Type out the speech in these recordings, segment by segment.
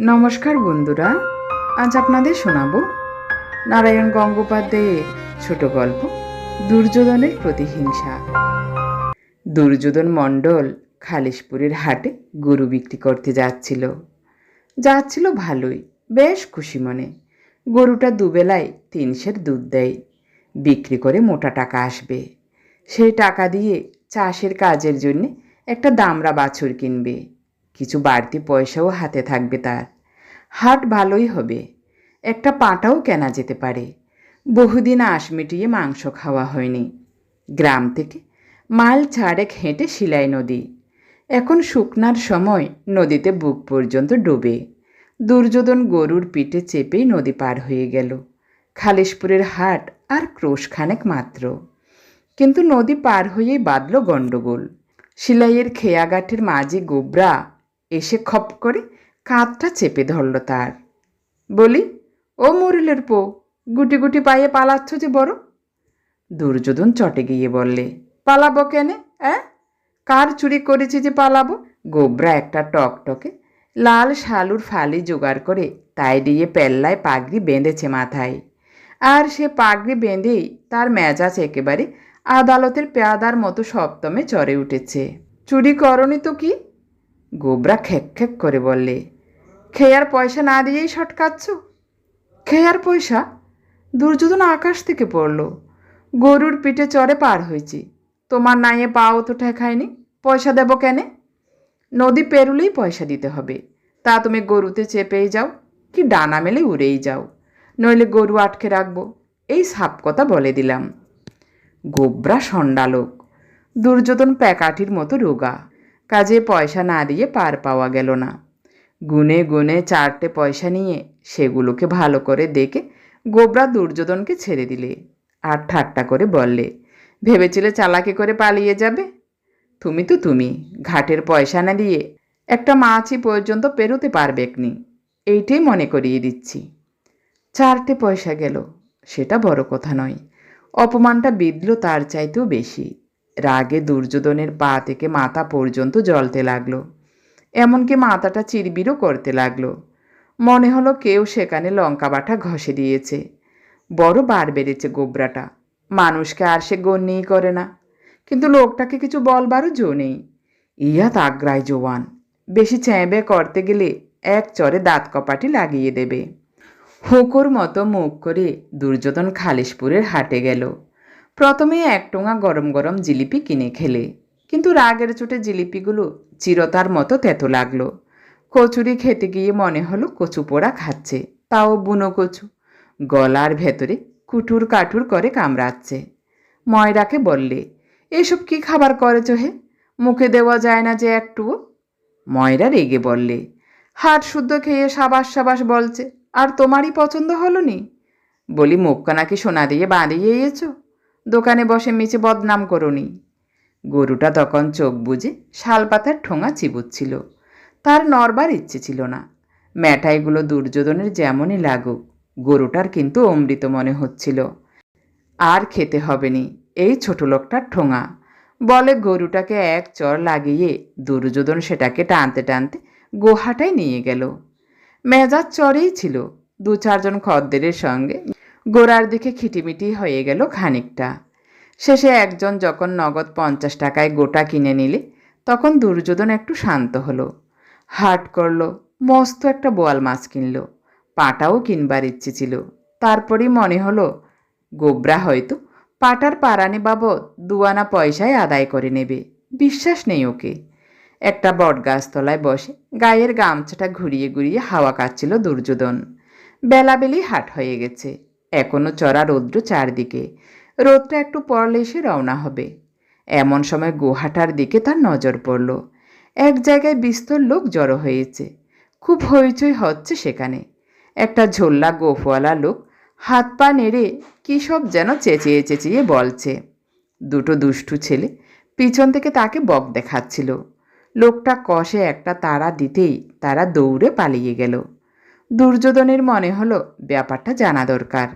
নমস্কার বন্ধুরা, আজ আপনাদের শোনাবো নারায়ণ গঙ্গোপাধ্যায়ের ছোট গল্প, দুর্যোধনের প্রতিহিংসা। দুর্যোধন মণ্ডল খালিশপুরের হাটে গরু বিক্রি করতে যাচ্ছিল। যাচ্ছিল ভালোই, বেশ খুশি মনে। গরুটা দুবেলায় তিন সের দুধ দেয়, বিক্রি করে মোটা টাকা আসবে। সেই টাকা দিয়ে চাষের কাজের জন্যে একটা দামড়া বাছুর কিনবে। কিছু বাড়তি পয়সাও হাতে থাকবে তার। হাট ভালোই হবে। একটা পাটাও কেনা যেতে পারে। বহুদিন আশ মিটিয়ে মাংস খাওয়া হয়নি। গ্রাম থেকে মাইল ছাড়েক হেঁটে শিলাই নদী। এখন শুকনার সময় নদীতে বুক পর্যন্ত ডুবে। দুর্যোধন গরুর পিঠে চেপেই নদী পার হয়ে গেল। খালিশপুরের হাট আর ক্রোশখানেক মাত্র। কিন্তু নদী পার হয়েই বাঁধল গণ্ডগোল। সিলাইয়ের খেয়াঘাটের মাঝি গোবরা এসে খপ করে কাঁধটা চেপে ধরল তার। বলি, ও মরিলের পো, গুটি গুটি পায়ে পালাচ্ছ যে বড়? দুর্যোধন চটে গিয়ে বললে, পালাবো কেনে, অ্যাঁ? কার চুরি করেছি যে পালাবো? গোবরা একটা টকটকে লাল শালুর ফালি জোগাড় করে তাই দিয়ে পেল্লায় পাগড়ি বেঁধেছে মাথায়। আর সে পাগড়ি বেঁধেই তার মেজাজ একেবারে আদালতের পেয়াদার মতো সপ্তমে চড়ে উঠেছে। চুরি করনি তো কি? গোবরা খেক খেক করে বললে, খেয়ার পয়সা না দিয়েই শটকাচ্ছ খেয়ার পয়সা? দুর্যোধন আকাশ থেকে পড়ল, গরুর পিঠে চড়ে পার হয়েছি। তোমার নাইয়ে পাও তো ঠেকায়নি, পয়সা দেব কেনে? নদী পেরুলেই পয়সা দিতে হবে, তা তুমি গরুতে চেপেই যাও, কি ডানা মেলে উড়েই যাও, নইলে গরু আটকে রাখব। এই সাপ কথা বলে দিলাম। গোবরা সন্ডালোক, দুর্যোধন প্যাকাঠির মতো রোগা কাজে পয়সা না দিয়ে পার পাওয়া গেল না। গুনে গুনে চারটে পয়সা নিয়ে সেগুলোকে ভালো করে দেখে গোবরা দুর্যোধনকে ছেড়ে দিলে আর ঠাট্টা করে বললে, ভেবেছিলে চালাকি করে পালিয়ে যাবে? তুমি তো তুমি, ঘাটের পয়সা না দিয়ে একটা মাছি পর্যন্ত পেরোতে পারবে পারবেকনি এইটাই মনে করিয়ে দিচ্ছি। চারটে পয়সা গেল, সেটা বড় কথা নয়, অপমানটা বিঁধল তার চাইতেও বেশি। রাগে দুর্যোধনের পা থেকে মাথা পর্যন্ত জ্বলতে লাগল। এমনকি মাথাটা চিরবিরও করতে লাগল। মনে হলো কেউ সেখানে লঙ্কা বাটা ঘষে দিয়েছে। বড় বার বেড়েছে গোবরাটা। মানুষকে আর সে গণ্যেই করে না। কিন্তু লোকটাকে কিছু বলবারও জো নেই। ইয়া তাগ্রায় জোয়ান, বেশি চেঁবে করতে গেলে এক চরে দাঁত কপাটি লাগিয়ে দেবে। হুকুর মতো মুখ করে দুর্যোধন খালিশপুরের হাটে গেল। প্রথমে এক টোঙা গরম গরম জিলিপি কিনে খেলে। কিন্তু রাগের চোটে জিলিপিগুলো চিরতার মতো তেতো লাগল। কচুরি খেতে গিয়ে মনে হলো কচু পোড়া খাচ্ছে, তাও বুনো কচু। গলার ভেতরে কুটুর কাঠুর করে কামড়াচ্ছে। ময়রাকে বললে, এসব কি খাবার করেছ হে? মুখে দেওয়া যায় না যে একটুও ময়রা রেগে বললে হাট শুদ্ধ খেয়ে সাবাস সাবাস বলছে, আর তোমারই পছন্দ হলো নি? বলি মুখকা নাকি সোনা দিয়ে বাঁধিয়ে এসেছ দোকানে বসে মিছে বদনাম করনি। গরুটা তখন চোখ বুজে শালপাতার ঠোঙা চিবুচ্ছিল। তার নরবার ইচ্ছে ছিল না। ম্যাঠাইগুলো দুর্যোধনের যেমনই লাগুক, গরুটার কিন্তু অমৃত মনে হচ্ছিল। আর খেতে হবে নি এই ছোট লোকটার ঠোঙা। বলে গরুটাকে এক চর লাগিয়ে দুর্যোধন সেটাকে টানতে টানতে গোহাটায় নিয়ে গেল। মেজাজ চরেই ছিল। দু চারজন খদ্দেরের সঙ্গে গোড়ার দিকে খিটিমিটি হয়ে গেল খানিকটা। শেষে একজন যখন নগদ পঞ্চাশ টাকায় গোটা কিনে নিলে, তখন দুর্যোধন একটু শান্ত হলো। হাট করল, মস্ত একটা বোয়াল মাছ কিনলো, পাটাও কিনবার ইচ্ছে ছিল। তারপরেই মনে হলো, গোবরা হয়তো পাটার পারানি বাবদ দুয়ানা পয়সায় আদায় করে নেবে, বিশ্বাস নেই ওকে। একটা বটগাছতলায় বসে গায়ের গামছাটা ঘুরিয়ে ঘুরিয়ে হাওয়া কাটছিল দুর্যোধন। বেলাবেলি হাট হয়ে গেছে। এখনও চড়া রৌদ্র চারদিকে। রোদটা একটু পড়লে এসে রওনা হবে। এমন সময় গুহাটার দিকে তার নজর পড়ল। এক জায়গায় বিস্তর লোক জড়ো হয়েছে। খুব হইচই হচ্ছে সেখানে। একটা ঝোল্লা গোফওয়ালা লোক হাত পা নেড়ে কী সব যেন চেঁচিয়ে চেঁচিয়ে বলছে। দুটো দুষ্টু ছেলে পিছন থেকে তাকে বক দেখাচ্ছিল। লোকটা কষে একটা তারা দিতেই তারা দৌড়ে পালিয়ে গেল। দুর্যোধনের মনে হলো, ব্যাপারটা জানা দরকার।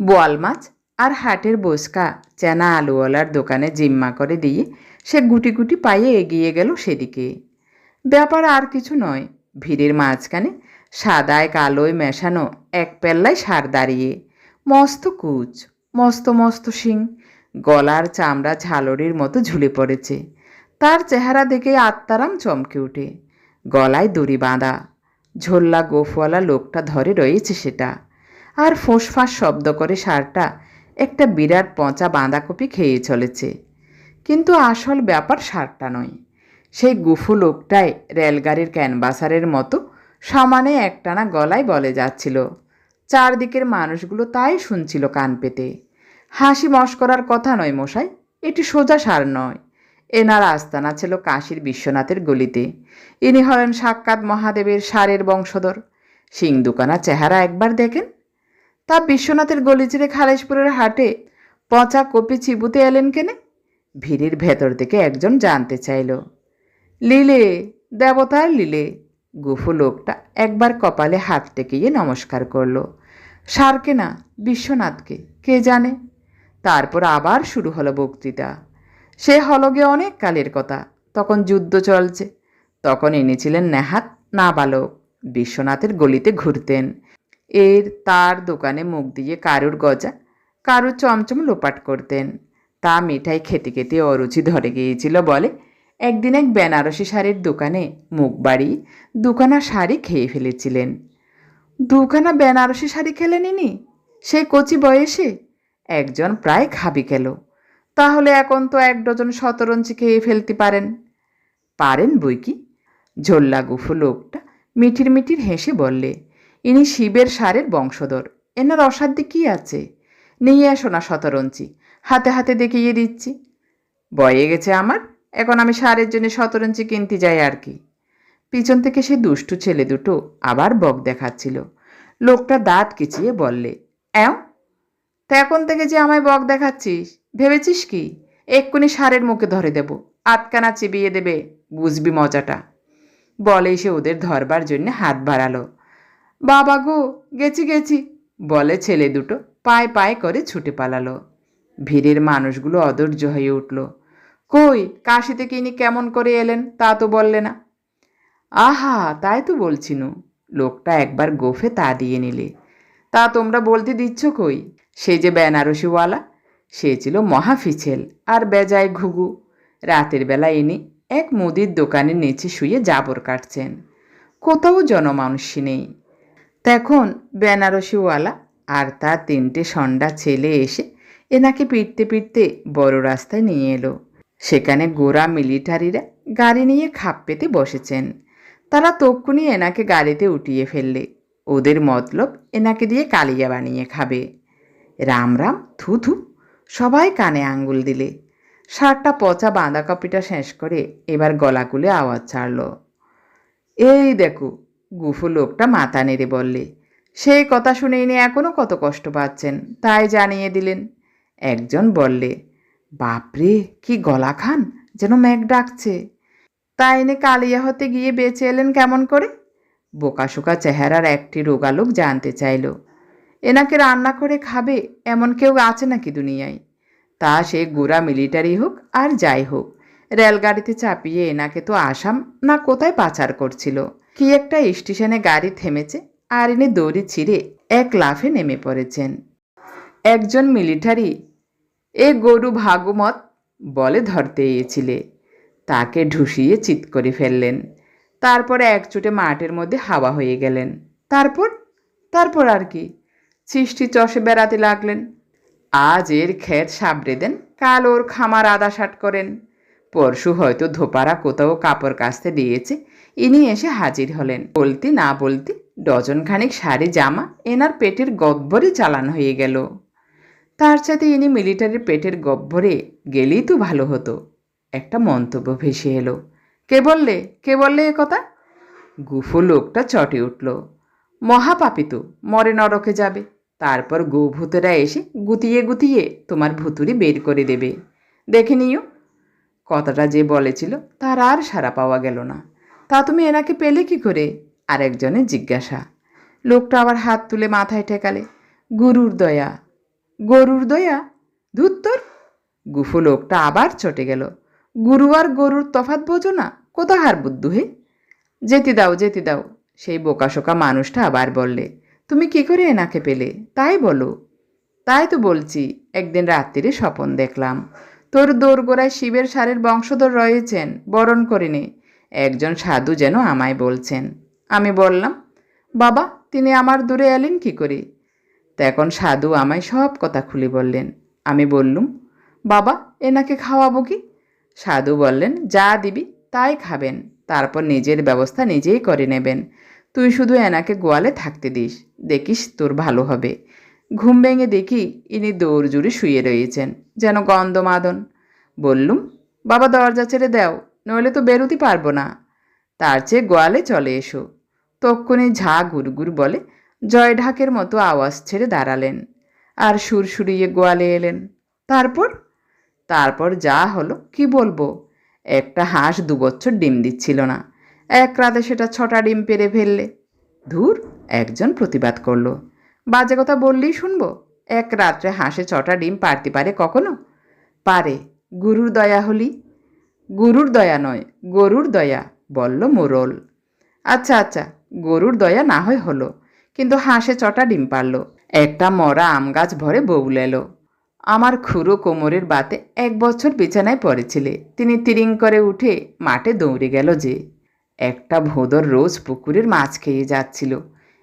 বোয়াল মাছ আর হাটের বসকা চেনা আলুওয়ালার দোকানে জিম্মা করে দিয়ে সে গুটি গুটি পায়ে এগিয়ে গেল সেদিকে। ব্যাপার আর কিছু নয়, ভিড়ের মাঝখানে সাদায় কালোয় মেশানো এক পেল্লায় সার দাঁড়িয়ে, মস্ত কুচ, মস্ত মস্ত শিং, গলার চামড়া ঝালরির মতো ঝুলে পড়েছে। তার চেহারা দেখে আত্মারাম চমকে ওঠে। গলায় দড়ি বাঁধা, ঝোল্লা গোফওয়ালা লোকটা ধরে রয়েছে সেটা। আর ফোঁসফাঁস শব্দ করে সারটা। একটা বিরাট পচা বাঁধাকপি খেয়ে চলেছে। কিন্তু আসল ব্যাপার সারটা নয়। সেই গুফু লোকটাই রেলগাড়ির ক্যানভাসারের মতো সমানে একটানা গলায় বলে যাচ্ছিল, চারদিকের মানুষগুলো তাই শুনছিল কান পেতে। হাসি মস্করার কথা নয় মশাই, এটি সোজা সার নয়। এনার আস্তানা ছিল কাশীর বিশ্বনাথের গলিতে। ইনি হলেন সাক্ষাৎ মহাদেবের সারের বংশধর। সিং দুকানা চেহারা একবার দেখেন তা বিশ্বনাথের গলি চিরে খালেশপুরের হাটে পচা কপি চিবুতে এলেন কেনে? ভিড়ির ভেতর থেকে একজন জানতে চাইল। লিলে, দেবতার লিলে, গুফু লোকটা একবার কপালে হাত টেকিয়ে নমস্কার করল। সারকে না বিশ্বনাথকে, কে জানে? তারপর আবার শুরু হলো বক্তৃতা। সে হলগে অনেক কালের কথা, তখন যুদ্ধ চলছে। তখন এনেছিলেন নেহাত নাবালক। বিশ্বনাথের গলিতে ঘুরতেন। এর তার দোকানে মুখ দিয়ে কারুর গজা, কারুর চমচম লোপাট করতেন। তা মিঠাই খেতে খেতে অরুচি ধরে গিয়েছিল বলে। একদিন এক বেনারসি শাড়ির দোকানে মুখ বাড়িয়ে দুখানা শাড়ি খেয়ে ফেলেছিলেন। দুখানা বেনারসি শাড়ি খেলেন ইনি? সেই কচি বয়সে? একজন প্রায় খাবি খেল। তাহলে এখন তো এক ডজন শতরঞ্চি খেয়ে ফেলতে পারেন। পারেন বই কি? ঝোল্লা গুফু লোকটা মিঠির মিঠির হেসে বললে ইনি শিবের সারের বংশধর। এনার অসাধ্যে কি আছে? নিয়ে এসো না শতরঞ্চি হাতে হাতে দেখিয়ে দিচ্ছি। বয়ে গেছে আমার, এখন আমি সারের জন্য শতরঞ্চি কিনতে যাই আর কি। পিছন থেকে সে দুষ্টু ছেলে দুটো আবার বক দেখাচ্ছিল। লোকটা দাঁত কিচিয়ে বললে অ্যাও তা এখন থেকে যে আমায় বক দেখাচ্ছিস, ভেবেছিস কি? এক্ষুনি সারের মুখে ধরে দেব আটকানা চিবিয়ে দেবে, বুঝবি মজাটা। বলেই সে ওদের ধরবার জন্য হাত বাড়ালো। বাবা গো, গেছি গেছি। বলে ছেলে দুটো পায়ে পায়ে করে ছুটে পালালো। ভিড়ের মানুষগুলো অধৈর্য হয়ে উঠল। কই কাশি থেকে ইনি কেমন করে এলেন তা তো বললে না। আহা, তাই তো বলছিনু লোকটা একবার গোফে তা দিয়ে নিলে। তা তোমরা বলতে দিচ্ছ কই? সে যে বেনারসিওয়ালা, সে ছিল মহাফিছেল আর বেজায় ঘুঘু। রাতের বেলা এনে এক মুদির দোকানের নিচে শুয়ে জাবর কাটছেন। কোথাও জনমানুষী নেই। তখন বেনারসিওয়ালা আর তার তিনটে সন্ডা ছেলে এসে এনাকে পিটতে পিটতে বড় রাস্তায় নিয়ে এলো। সেখানে গোরা মিলিটারিরা গাড়ি নিয়ে খাপ পেতে বসেছেন। তারা তক্ষুনি এনাকে গাড়িতে উঠিয়ে ফেললে। ওদের মতলব এনাকে দিয়ে কালিয়া বানিয়ে খাবে। রাম রাম, থু থু, সবাই কানে আঙ্গুল দিলে। সারটা পচা বাঁধাকপিটা শেষ করে এবার গলাকুলে আওয়াজ ছাড়ল। এই দেখো গুফু লোকটা মাথা নেড়ে বললে সেই কথা শুনে ইনি এখনও কত কষ্ট পাচ্ছেন। তাই জানিয়ে দিলেন। একজন বললে, বাপরে, কি গলা খান, যেন মেঘ ডাকছে। তাই এনে কালিয়া হতে গিয়ে বেঁচে এলেন কেমন করে? বোকাশোকা চেহারার একটি রোগালোক জানতে চাইল, এনাকে রান্না করে খাবে, এমন কেউ আছে নাকি দুনিয়ায়? তা সে গোড়া মিলিটারি হোক আর যাই হোক, রেলগাড়িতে চাপিয়ে এনাকে তো আসাম না কোথায় পাচার করছিল? কি একটা স্টেশনে গাড়ি থেমেছে আর ইনি দড়ি ছিঁড়ে এক লাফে নেমে পড়েছেন। একজন মিলিটারি, এ গরু ভাগমত বলে ধরতে এসেছিলে। তাকে ঢুসিয়ে চিৎ করে ফেললেন। তারপরে একচুটে মাঠের মধ্যে হাওয়া হয়ে গেলেন। তারপর? তারপর আর কি? সৃষ্টি চষে বেড়াতে লাগলেন। আজ এর ক্ষেত সাবড়ে দেন, কাল ওর খামার আদা শাট করেন। পরশু হয়তো ধোপারা কোথাও কাপড় কাচতে দিয়েছে ইনি এসে হাজির হলেন। বলতে না বলতে ডজনখানিক শাড়ি, জামা এনার পেটের গব্বরে চালান হয়ে গেল। তার সাথে ইনি মিলিটারির পেটের গব্বরে গেলেই তো ভালো হতো। একটা মন্তব্য ভেসে এলো। কে বললে? কে বললে এ কথা? গুফো লোকটা চটে উঠল। মহাপাপিত, মরে নরকে যাবে। তারপর গোভূতেরা এসে গুতিয়ে গুতিয়ে তোমার ভুতুরি বের করে দেবে। দেখে নিও। কথাটা যে বলেছিল তার আর সারা পাওয়া গেল না। তা তুমি এনাকে পেলে কি করে? আরেকজনের জিজ্ঞাসা। লোকটা আবার হাত তুলে মাথায় ঠেকালে। গুরুর দয়া। গরুর দয়া? ধুত্তর গুফু লোকটা আবার চটে গেল। গুরু আর গরুর তফাত বোঝো না কোথা হার বুদ্ধু হে? যেতে দাও যেতে দাও। সেই বোকাশোকা মানুষটা আবার বললে, তুমি কি করে এনাকে পেলে? তাই বলো। তাই তো বলছি, একদিন রাত্রিরে স্বপন দেখলাম। তোর দোরগোড়ায় শিবের সারের বংশধর রয়েছেন, বরণ করিনি একজন সাধু যেন আমায় বলছেন। আমি বললাম, বাবা, তিনি আমার দূরে এলেন কি করে? তখন সাধু আমায় সব কথা খুলে বললেন। আমি বললুম, বাবা, এনাকে খাওয়াবো কি? সাধু বললেন, যা দিবি, তাই খাবেন। তারপর নিজের ব্যবস্থা নিজেই করে নেবেন। তুই শুধু এনাকে গোয়ালে থাকতে দিস। দেখিস তোর ভালো হবে ঘুম ভেঙে দেখি ইনি দৌড় জুড়ে শুয়ে রয়েছেন, যেন গন্ধমাদন। বললুম, বাবা, দরজা ছেড়ে দাও। নইলে তো বেরোতে পারব না। তার চেয়ে গোয়ালে চলে এসো। তক্ষণে ঝা গুরগুর বলে জয় ঢাকের মতো আওয়াজ ছেড়ে দাঁড়ালেন আর সুরসুরিয়ে গোয়ালে এলেন। তারপর? তারপর যা হলো, কি বলব? একটা হাঁস দু বছর ডিম দিচ্ছিল না। এক রাতে সেটা ছটা ডিম পেরে ফেললে। ধুর, একজন প্রতিবাদ করল। বাজে কথা বললেই শুনব। এক রাত্রে হাঁসে ছটা ডিম পারতে পারে কখনো? পারে, গুরুর দয়া হলি গুরুর দয়া নয়, গরুর দয়া, বলল মোরল। আচ্ছা আচ্ছা গরুর দয়া না হয় হলো, কিন্তু হাঁসে চটা ডিম পারল, একটা মরা আম গাছ ভরে বউল এলো। আমার খুরো কোমরের বাতে এক বছর বিছানায় পড়েছিলে, তিনি তিরিং করে উঠে মাঠে দৌড়ে গেল যে। একটা ভোদর রোজ পুকুরের মাছ খেয়ে যাচ্ছিল,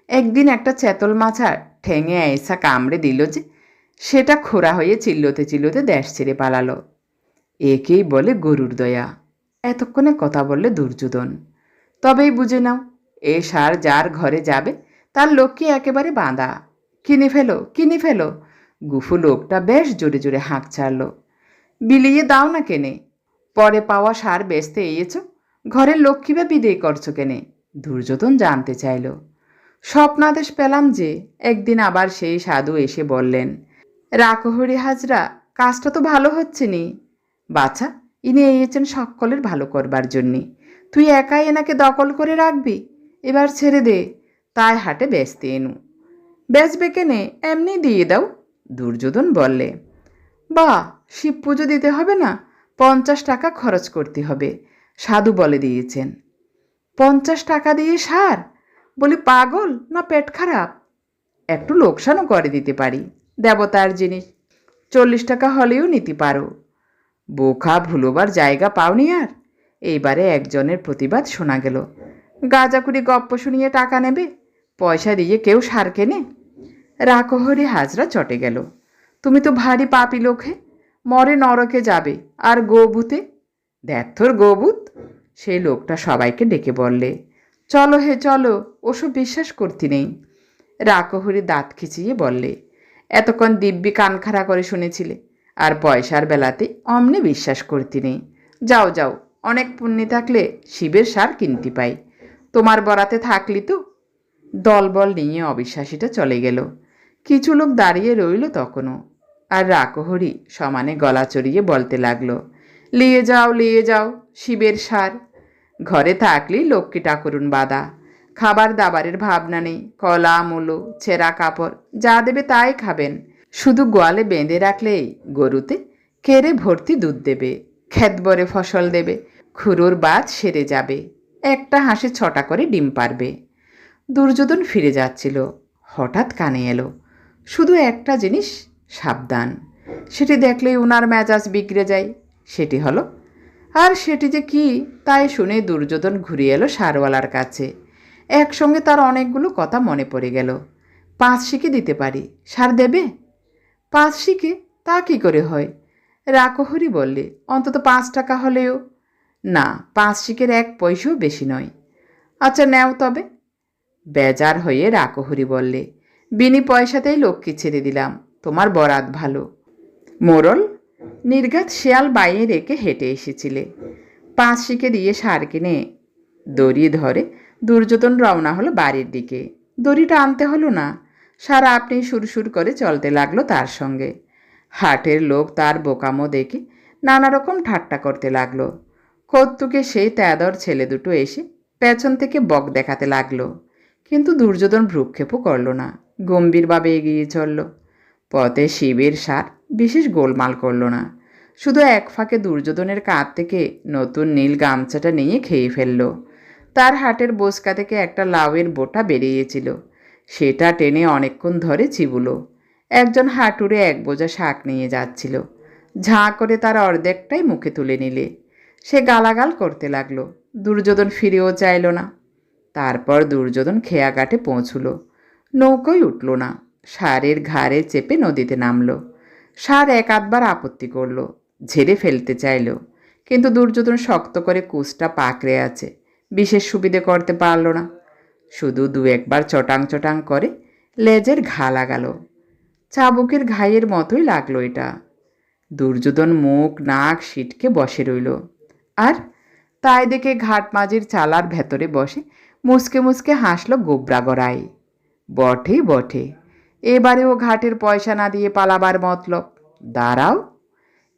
একদিন একটা চেতল মাছা ঠেঙে আইসা কামড়ে দিল যে, সেটা খোরা হয়ে চিল্লোতে চিল্লোতে দেশ ছেড়ে পালালো। একেই বলে গরুর দয়া। এতক্ষণে কথা বললে দুর্যোধন। তবেই বুঝে নাও, এ সার যার ঘরে যাবে, তার লক্ষ্মী একেবারে বাঁধা। কিনে ফেলো কিনে ফেলো। গুফু লোকটা বেশ জোরে জোরে হাঁক ছাড়ল। বিলিয়ে দাও না কেনে। পরে পাওয়া সার বেচতে এয়েছ, ঘরের লক্ষ্মী বা বিদেয় করছ কেনে, দুর্যোধন জানতে চাইল। স্বপ্নাদেশ পেলাম যে, একদিন আবার সেই সাধু এসে বললেন রাকহরি হাজরা, কাজটা তো ভালো হচ্ছে নি। বাছা, ইনি এসেছেন সকলের ভালো করবার জন্যে। তুই একাই এনাকে দখল করে রাখবি? এবার ছেড়ে দে, তাই হাটে বেচতে এনু। বেচবে কেনে? এমনি দিয়ে দাও, দুর্যোধন বললে। বা, শিব পুজো দিতে হবে না? পঞ্চাশ টাকা খরচ করতে হবে, সাধু বলে দিয়েছেন। পঞ্চাশ টাকা দিয়ে সার? বলি, পাগল না পেট খারাপ? একটু লোকসানও করে দিতে পারি, দেবতার জিনিস। চল্লিশ টাকা হলেও নিতে পারো। বোখা ভুলোবার জায়গা পাওনি আর। এইবারে একজনের প্রতিবাদ শোনা গেল। গাজাকুড়ি গপ্প শুনিয়ে টাকা নেবে, পয়সা দিয়ে কেউ সার কেনে। রাকহরি হাজরা চটে গেল। তুমি তো ভারী পাপি লোকে, মরে নরকে যাবে আর গোভূতে দ্যাথর গোবুত, সেই লোকটা সবাইকে ডেকে বললে, চলো হে চলো, ওসব বিশ্বাস করতে নেই। রাকহরি দাঁত খিচিয়ে বললে, এতক্ষণ দিব্যি কান খাড়া করে শুনেছিলে আর পয়সার বেলাতে অমনি বিশ্বাস করতে নেই যাও যাও, অনেক পুণ্যি থাকলে শিবের সার কিনতে পাই। তোমার বরাতে থাকলি তো? দলবল নিয়ে অবিশ্বাসীটা চলে গেল। কিছু লোক দাঁড়িয়ে রইল তখনও। আর রাকহরি সমানে গলা চড়িয়ে বলতে লাগল, লিয়ে যাও লিয়ে যাও, শিবের সার। ঘরে থাকলেই লক্ষ্মী ঠাকুরুন বাদা খাবার দাবারের ভাবনা নেই, কলা, মুলো, ছেঁড়া কাপড়, যা দেবে তাই খাবেন। শুধু গোয়ালে বেঁধে রাখলেই গরুতে কেড়ে ভর্তি দুধ দেবে ক্ষেতবরে ফসল দেবে, খুরোর বাদ সেরে যাবে, একটা হাঁসে ছটা করে ডিম পারবে। দুর্যোধন ফিরে যাচ্ছিল, হঠাৎ কানে এলো, শুধু একটা জিনিস সাবধান, সেটি দেখলেই উনার মেজাজ বিগড়ে যায়, সেটি হলো, আর সেটি যে কি? তাই শুনে দুর্যোধন ঘুরে এলো সারওয়ালার কাছে। একসঙ্গে তার অনেকগুলো কথা মনে পড়ে গেল, পাঁচ শিকে দিতে পারি, সার দেবে? পাঁচ শিকে তা কি করে হয়? রাকহরি বললে, অন্তত পাঁচ টাকা হলেও। না পাঁচ শিকের এক পয়সাও বেশি নয়। আচ্ছা নেও তবে। বেজার হয়ে রাকহরি বললে, বিনি পয়সাতেই লক্ষ্মী ছেড়ে দিলাম, তোমার বরাত ভালো। মোরল, নির্ঘাত শেয়াল বাইরে রেখে হেঁটে এসেছিলে। পাঁচ শিকে দিয়ে সার কিনে দড়ি ধরে দুর্যোধন রওনা হলো বাড়ির দিকে। দড়িটা আনতে হলো না সারা আপনি সুরসুর করে চলতে লাগল তার সঙ্গে। হাটের লোক তার বোকামো দেখে নানা রকম ঠাট্টা করতে লাগল। কত্তুকে সেই তেদর ছেলে দুটো এসে পেছন থেকে বক দেখাতে লাগল। কিন্তু দুর্যোধন ভ্রুক্ষেপও করল না, গম্ভীরভাবে এগিয়ে চলল। পথে শিবের সার বিশেষ গোলমাল করল না, শুধু এক ফাঁকে দুর্যোধনের কাঁধ থেকে নতুন নীল গামছাটা নিয়ে খেয়ে ফেলল। তার হাটের বোসকা থেকে একটা লাউয়ের বোটা বেরিয়েছিল। সেটা টেনে অনেকক্ষণ ধরে চিবুলো। একজন হাঁটুরে এক বোঝা শাক নিয়ে যাচ্ছিল। ঝাঁ করে তার অর্ধেকটাই মুখে তুলে নিলে। সে গালাগাল করতে লাগল। দুর্যোধন ফিরেও চাইল না। তারপর দুর্যোধন খেয়াঘাটে পৌঁছল। নৌকোয় উঠল না। সারের ঘাড়ে চেপে নদীতে নামলো। সার এক আধবার আপত্তি করল, ঝেড়ে ফেলতে চাইল। কিন্তু দুর্যোধন শক্ত করে কুচটা পাকড়ে আছে। বিশেষ সুবিধে করতে পারল না। শুধু দু একবার চটাং চটাং করে লেজের ঘা লাগালো। চাবুকের ঘাইয়ের মতোই লাগল এটা। দুর্যোধন মুখ, নাক, সিটকে বসে রইল। আর তাই দেখে ঘাট মাঝির চালার ভেতরে বসে মুসকে মুসকে হাসলো গোবরা গড়াই। বটে বটে, এবারেও ঘাটের পয়সা না দিয়ে পালাবার মতলব। দাঁড়াও,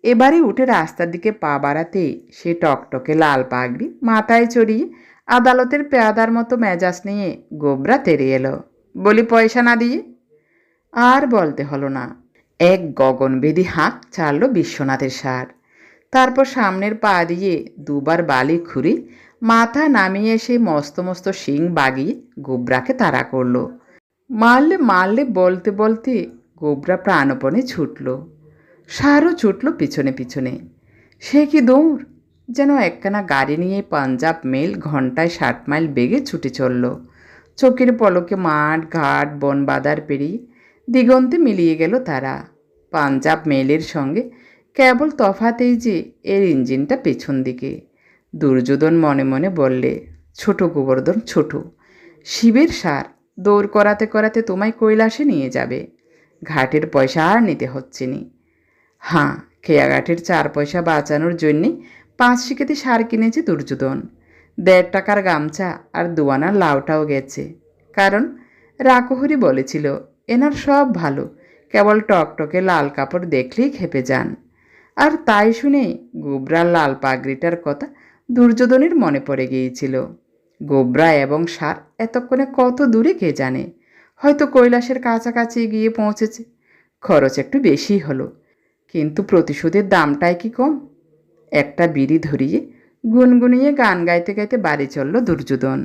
এবারে উঠে রাস্তার দিকে পা বাড়াতে সে টকটকে লাল পাগড়ি মাথায় চড়িয়ে আদালতের পেয়াদার মতো মেজাজ নিয়ে গোবরা তেরে এলো। বলি, পয়সা না দিয়ে? আর বলতে হলো না। এক গগনবেদী হাঁক ছাড়ল বিশ্বনাথের সার। তারপর সামনের পা দিয়ে দুবার বালি খুঁড়ি মাথা নামিয়ে এসে মস্ত মস্ত শিং বাগিয়ে গোবরাকে তাড়া করল। মারলে মারলে বলতে বলতে গোবরা প্রাণপণে ছুটল। সারও ছুটল পিছনে পিছনে। সে কি দৌড়? যেন একখানা গাড়ি নিয়ে পাঞ্জাব মেল ঘন্টায় ষাট মাইল বেগে ছুটে চলল। চোখের পলকে মাঠ, ঘাট বন বাদার পেরিয়ে দিগন্তে মিলিয়ে গেল তারা। পাঞ্জাব মেলের সঙ্গে কেবল তফাতেই যে এর ইঞ্জিনটা পেছন দিকে। দুর্যোধন মনে মনে বললে, ছোট গোবর্ধন, ছোট। শিবের সার দৌড় করাতে করাতে তোমায় কৈলাসে নিয়ে যাবে। ঘাটের পয়সা আর নিতে হচ্ছে নি। হ্যাঁ খেয়াঘাটের চার পয়সা বাঁচানোর জন্যে পাঁচ শিকেতে সার কিনেছে দুর্যোধন। দেড় টাকার গামছা আর দুয়ানার লাউটাও গেছে। কারণ রাকহরি বলেছিল, এনার সব ভালো, কেবল টকটকে লাল কাপড় দেখলেই খেপে যান। আর তাই শুনেই গোবরার লাল পাগড়িটার কথা দুর্যোধনের মনে পড়ে গিয়েছিল। গোবরা এবং সার এতক্ষণে কত দূরে কে জানে? হয়তো কৈলাসের কাছাকাছি গিয়ে পৌঁছেছে। খরচ একটু বেশি হলো। কিন্তু প্রতিশোধের দামটাই কি কম? একটা বিড়ি ধরিয়ে গুনগুনিয়ে গান গাইতে গাইতে বাড়ি চলল দুর্যোধন।